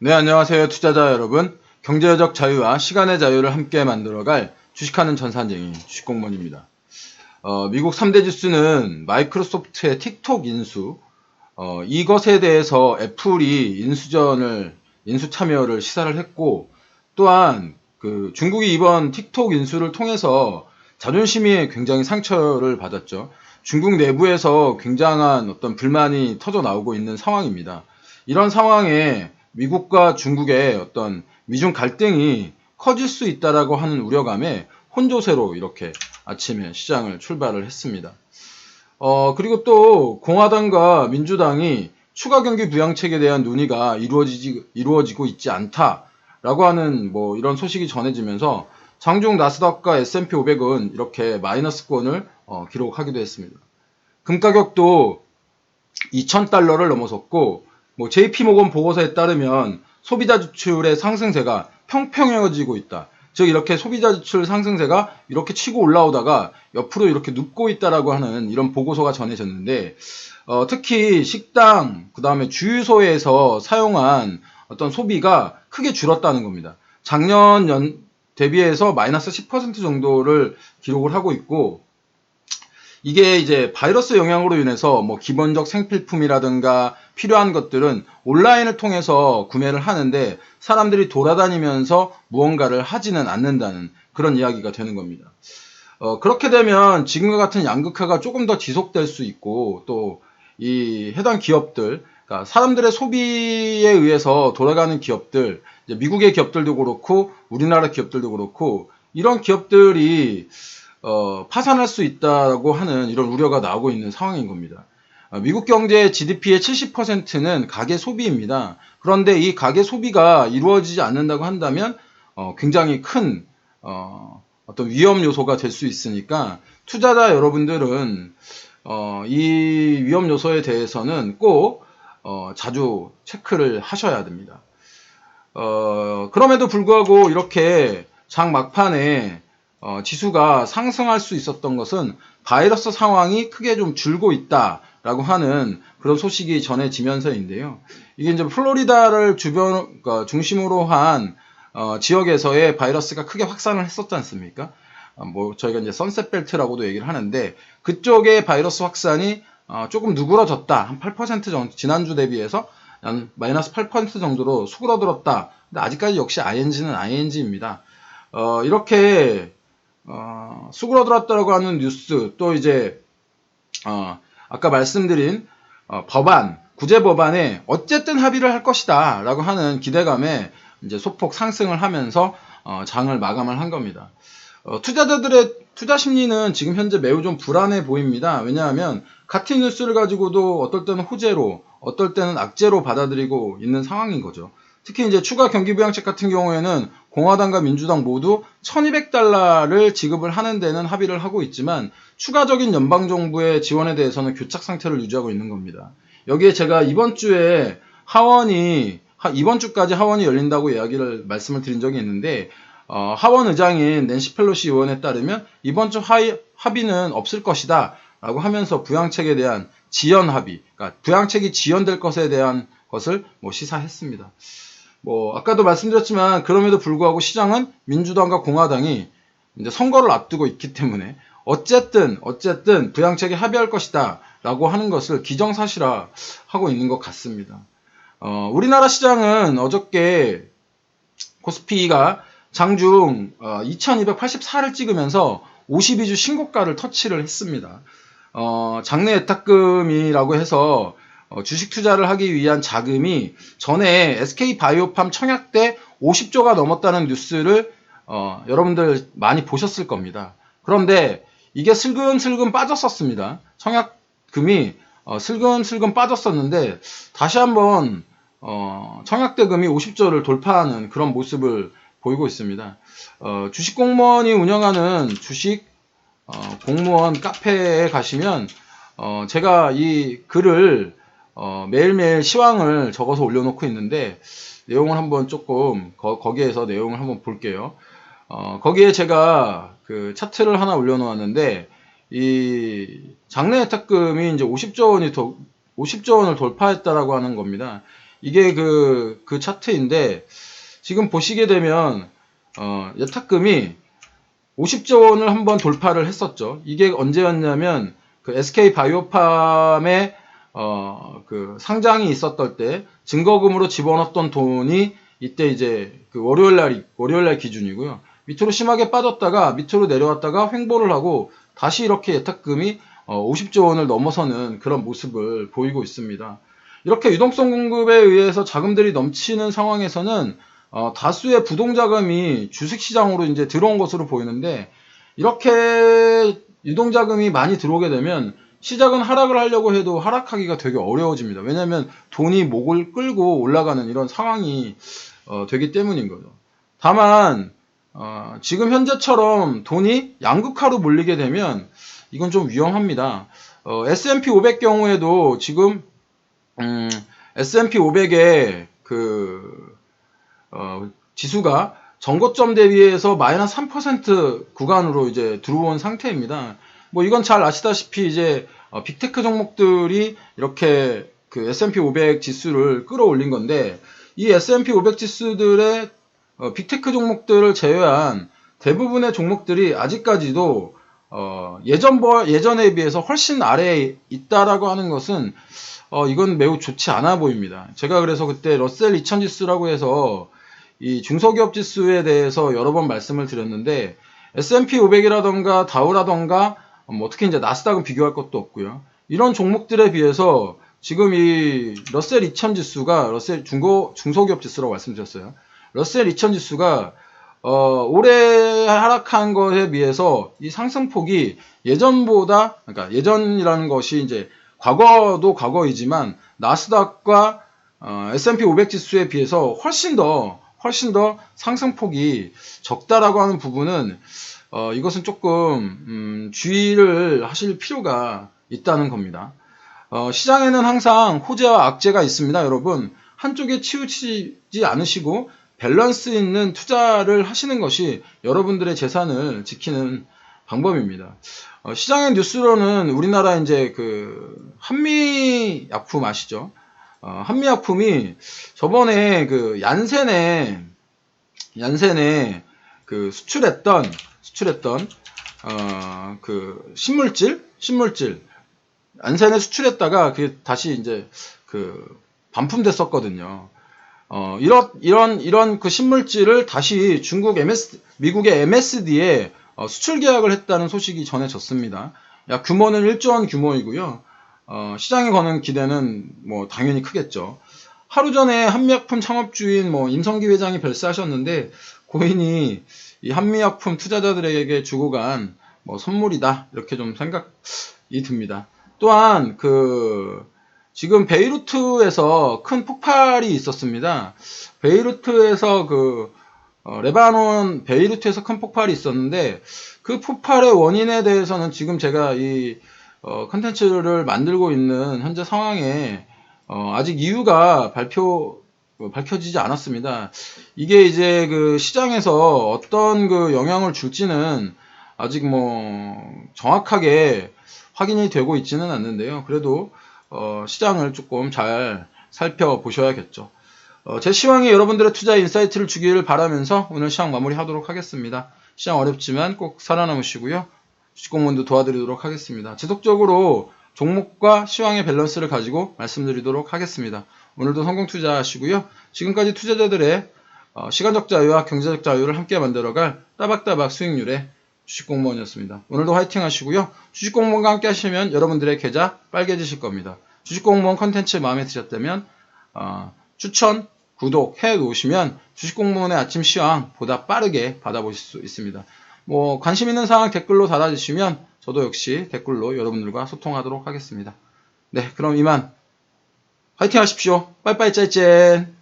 네, 안녕하세요. 투자자 여러분. 경제적 자유와 시간의 자유를 함께 만들어갈 주식하는 전산쟁이 주식공무원입니다. 어, 미국 3대 지수는 마이크로소프트의 틱톡 인수, 어, 이것에 대해서 애플이 인수전을, 인수 참여를 시사를 했고, 또한 그 중국이 이번 틱톡 인수를 통해서 자존심이 굉장히 상처를 받았죠. 중국 내부에서 굉장한 어떤 불만이 터져 나오고 있는 상황입니다. 이런 상황에 미국과 중국의 어떤 미중 갈등이 커질 수 있다라고 하는 우려감에 혼조세로 이렇게 아침에 시장을 출발을 했습니다. 어, 그리고 또 공화당과 민주당이 추가 경기 부양책에 대한 논의가 이루어지지, 이루어지고 있지 않다라고 하는 뭐 이런 소식이 전해지면서 장중 나스닥과 S&P 500은 이렇게 마이너스권을 어, 기록하기도 했습니다. 금 가격도 2,000달러를 넘어섰고 뭐 JP 모건 보고서에 따르면 소비자 지출의 상승세가 평평해지고 있다. 즉 이렇게 소비자 지출 상승세가 이렇게 치고 올라오다가 옆으로 이렇게 눕고 있다라고 하는 이런 보고서가 전해졌는데 어, 특히 식당 그 다음에 주유소에서 사용한 어떤 소비가 크게 줄었다는 겁니다. 작년 연 대비해서 마이너스 10% 정도를 기록을 하고 있고 이게 이제 바이러스 영향으로 인해서 뭐 기본적 생필품이라든가 필요한 것들은 온라인을 통해서 구매를 하는데 사람들이 돌아다니면서 무언가를 하지는 않는다는 그런 이야기가 되는 겁니다. 어, 그렇게 되면 지금과 같은 양극화가 조금 더 지속될 수 있고 또 이 해당 기업들, 그러니까 사람들의 소비에 의해서 돌아가는 기업들, 미국의 기업들도 그렇고 우리나라 기업들도 그렇고 이런 기업들이 어, 파산할 수 있다고 하는 이런 우려가 나오고 있는 상황인 겁니다. 어, 미국 경제 GDP의 70%는 가계 소비입니다. 그런데 이 가계 소비가 이루어지지 않는다고 한다면 어, 굉장히 큰 어, 떤 위험 요소가 될 수 있으니까 투자자 여러분들은 어, 이 위험 요소에 대해서는 꼭 어, 자주 체크를 하셔야 됩니다. 어, 그럼에도 불구하고 이렇게 장 막판에 어, 지수가 상승할 수 있었던 것은 바이러스 상황이 크게 좀 줄고 있다 라고 하는 그런 소식이 전해지면서인데요. 이게 이제 플로리다를 주변 그러니까 중심으로 한 어, 지역에서의 바이러스가 크게 확산을 했었지 않습니까? 어, 뭐 저희가 이제 선셋 벨트라고도 얘기를 하는데 그쪽의 바이러스 확산이 어, 조금 누그러졌다 한 8% 정도 지난주 대비해서 한 마이너스 8% 정도로 수그러들었다. 근데 아직까지 역시 ING는 ING입니다. 어, 이렇게 어, 수그러들었다고 하는 뉴스 또 이제 어, 아까 말씀드린 어, 법안 구제 법안에 어쨌든 합의를 할 것이다 라고 하는 기대감에 이제 소폭 상승을 하면서 어, 장을 마감을 한 겁니다. 어, 투자자들의 투자 심리는 지금 현재 매우 좀 불안해 보입니다. 왜냐하면 같은 뉴스를 가지고도 어떨 때는 호재로, 어떨 때는 악재로 받아들이고 있는 상황인 거죠. 특히 이제 추가 경기 부양책 같은 경우에는 공화당과 민주당 모두 1200달러를 지급을 하는 데는 합의를 하고 있지만 추가적인 연방정부의 지원에 대해서는 교착 상태를 유지하고 있는 겁니다. 여기에 제가 이번 주에 하원이 이번 주까지 하원이 열린다고 이야기를 말씀을 드린 적이 있는데 어, 하원 의장인 낸시 펠로시 의원에 따르면 이번 주 하이, 합의는 없을 것이다 라고 하면서 부양책에 대한 지연 합의, 그러니까 부양책이 지연될 것에 대한 것을 뭐 시사했습니다. 뭐 아까도 말씀드렸지만 그럼에도 불구하고 시장은 민주당과 공화당이 이제 선거를 앞두고 있기 때문에 어쨌든 어쨌든 부양책에 합의할 것이다라고 하는 것을 기정사실화 하고 있는 것 같습니다. 어, 우리나라 시장은 어저께 코스피가 장중 어, 2284를 찍으면서 52주 신고가를 터치를 했습니다. 어, 장내 예탁금이라고 해서 어, 주식 투자를 하기 위한 자금이 전에 SK 바이오팜 청약 때 50조가 넘었다는 뉴스를 어, 여러분들 많이 보셨을 겁니다. 그런데 이게 슬금슬금 빠졌었습니다. 청약금이 어, 슬금슬금 빠졌었는데 다시 한번 어, 청약대금이 50조를 돌파하는 그런 모습을 보이고 있습니다. 어, 주식 공무원이 운영하는 주식 어, 공무원 카페에 가시면 어, 제가 이 글을 어, 매일매일 시황을 적어서 올려놓고 있는데 내용을 한번 조금 거, 기에서 내용을 한번 볼게요. 어, 거기에 제가 그 차트를 하나 올려놓았는데 이 장내 예탁금이 이제 50조 원이 더 50조 원을 돌파했다라고 하는 겁니다. 이게 그, 그 차트인데, 지금 보시게 되면, 어, 예탁금이 50조 원을 한번 돌파를 했었죠. 이게 언제였냐면, 그 SK 바이오팜의, 어, 그 상장이 있었던 때, 증거금으로 집어넣었던 돈이 이때 이제 그 월요일 날, 월요일 날 기준이고요. 밑으로 심하게 빠졌다가 밑으로 내려왔다가 횡보를 하고 다시 이렇게 예탁금이 어, 50조 원을 넘어서는 그런 모습을 보이고 있습니다. 이렇게 유동성 공급에 의해서 자금들이 넘치는 상황에서는 어, 다수의 부동자금이 주식시장으로 이제 들어온 것으로 보이는데 이렇게 유동자금이 많이 들어오게 되면 시작은 하락을 하려고 해도 하락하기가 되게 어려워집니다. 왜냐하면 돈이 목을 끌고 올라가는 이런 상황이 어, 되기 때문인 거죠. 다만 어, 지금 현재처럼 돈이 양극화로 몰리게 되면 이건 좀 위험합니다. 어, S&P 500 경우에도 지금 음, S&P 500의 그 어, 지수가 전고점 대비해서 마이너스 3% 구간으로 이제 들어온 상태입니다. 뭐 이건 잘 아시다시피 이제 어, 빅테크 종목들이 이렇게 그 S&P 500 지수를 끌어올린 건데 이 S&P 500 지수들의 어, 빅테크 종목들을 제외한 대부분의 종목들이 아직까지도 어, 예전 예전에 비해서 훨씬 아래에 있다라고 하는 것은 어, 이건 매우 좋지 않아 보입니다. 제가 그래서 그때 러셀 2000 지수라고 해서 이 중소기업 지수에 대해서 여러 번 말씀을 드렸는데 S&P 500이라던가 다우라던가 뭐 특히 이제 나스닥은 비교할 것도 없고요. 이런 종목들에 비해서 지금 이 러셀 2000 지수가 러셀 중고 중소기업 지수라고 말씀드렸어요. 러셀 2000 지수가 어, 올해 하락한 것에 비해서 이 상승폭이 예전보다 그러니까 예전이라는 것이 이제 과거도 과거이지만 나스닥과 어, S&P 500 지수에 비해서 훨씬 더 훨씬 더 상승폭이 적다라고 하는 부분은 어, 이것은 조금 음, 주의를 하실 필요가 있다는 겁니다. 어, 시장에는 항상 호재와 악재가 있습니다, 여러분. 한쪽에 치우치지 않으시고 밸런스 있는 투자를 하시는 것이 여러분들의 재산을 지키는 방법입니다. 어, 시장의 뉴스로는 우리나라 이제 그 한미 약품 아시죠? 어, 한미 약품이 저번에 그 얀센에 얀센에 그 수출했던 수출했던 어, 그 신물질 신물질 얀센에 수출했다가 그게 다시 이제 그 반품됐었거든요. 어, 이런, 이런, 이런 그 신물질을 다시 중국 MS, 미국의 MSD에 어, 수출 계약을 했다는 소식이 전해졌습니다. 야, 규모는 1조 원 규모이고요. 어, 시장에 거는 기대는 뭐 당연히 크겠죠. 하루 전에 한미약품 창업주인 뭐 임성기 회장이 별세하셨는데 고인이 이 한미약품 투자자들에게 주고 간 뭐 선물이다 이렇게 좀 생각이 듭니다. 또한 그 지금 베이루트에서 큰 폭발이 있었습니다. 베이루트에서 그 어, 레바논 베이루트에서 큰 폭발이 있었는데 그 폭발의 원인에 대해서는 지금 제가 이 어, 컨텐츠를 만들고 있는 현재 상황에 어, 아직 이유가 발표 어, 밝혀지지 않았습니다. 이게 이제 그 시장에서 어떤 그 영향을 줄지는 아직 뭐 정확하게 확인이 되고 있지는 않는데요. 그래도 어, 시장을 조금 잘 살펴보셔야겠죠. 어, 제 시황이 여러분들의 투자 인사이트를 주기를 바라면서 오늘 시황 마무리하도록 하겠습니다. 시장 어렵지만 꼭 살아남으시고요. 주식 공무원도 도와드리도록 하겠습니다. 지속적으로 종목과 시황의 밸런스를 가지고 말씀드리도록 하겠습니다. 오늘도 성공 투자하시고요. 지금까지 투자자들의 어, 시간적 자유와 경제적 자유를 함께 만들어갈 따박따박 수익률의 주식공무원이었습니다. 오늘도 화이팅 하시고요. 주식공무원과 함께 하시면 여러분들의 계좌 빨개지실 겁니다. 주식공무원 컨텐츠 마음에 드셨다면 어, 추천, 구독 해 놓으시면 주식공무원의 아침 시황 보다 빠르게 받아보실 수 있습니다. 뭐 관심 있는 사항 댓글로 달아주시면 저도 역시 댓글로 여러분들과 소통하도록 하겠습니다. 네, 그럼 이만 화이팅 하십시오. 빠이빠이 짤짤